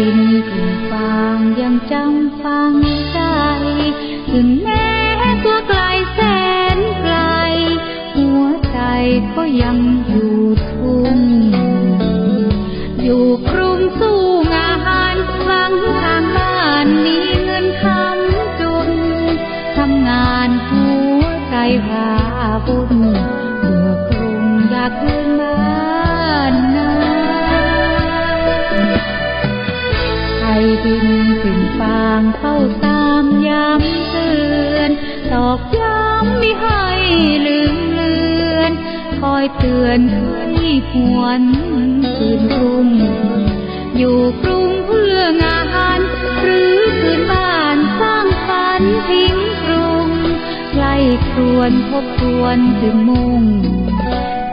ดินกลิ่นฟางยังจำฟังใจ ถึงแม้ตัวไกลแสนไกล หัวใจก็ยังอยู่ทุ่งอยู่กรุงสู้งานฟังทางบ้านมีเงินคำจุนทำงานหัวใจพาบุญ ดินถึงฟางเข้าตามย้ำเตือนตอกย้ำไม่ให้ลืมเลือน คอยเตือนให้หวนคืนรุ่งอยู่กรุงเพื่องาน หรือคืนบ้านสร้างฝันทิ้งกรุงใกล้ครวนทบทวนถึงมุ่ง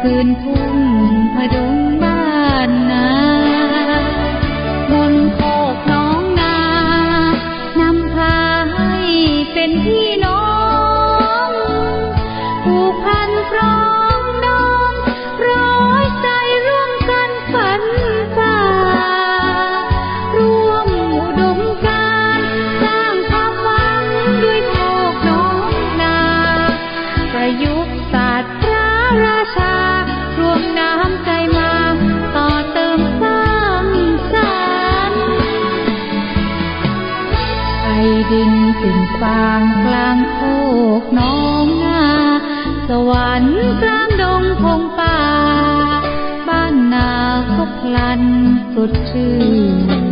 คืนทุ่งพดุงบ้า เดินสิ่งฟางกลางโคกน้องนาสวรรค์กลางดงพงป่า บ้านนาก็พลันสดชื่น